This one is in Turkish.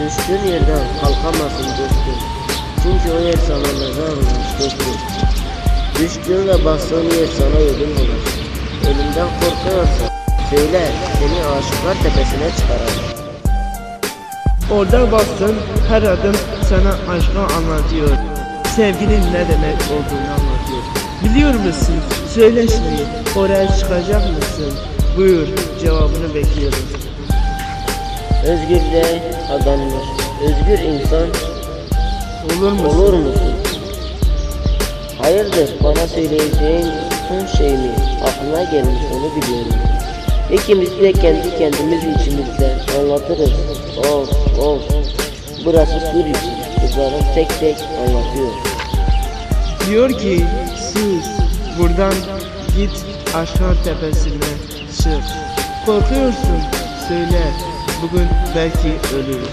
Düştüğün yerden kalkamazsın dostum. Çünkü o yer sana mezar olmuş dostum. Düştüğün ve bastığın yer sana ölüm olur. Ölümden korkuyorsan söyle seni aşıklar tepesine çıkaralım. Orada bastın her adım sana aşkı anlatıyor. Sevginin ne demek olduğunu anlatıyor. Biliyor musun? Söyle şimdi oraya çıkacak mısın? Buyur cevabını bekliyorum. Özgür de adamdır. Özgür insan Olur musun? olur musun? Hayırdır bana söyleyeceğin son şey mi? Aklına gelmiş onu biliyorum. İkimiz de kendi kendimiz içimizde anlatırız. Of of. Burası sur için. Kızlarım tek tek anlatıyor. Diyor ki sus buradan git aşkın tepesine çık. Korkuyorsun söyle bugün belki ölürüz.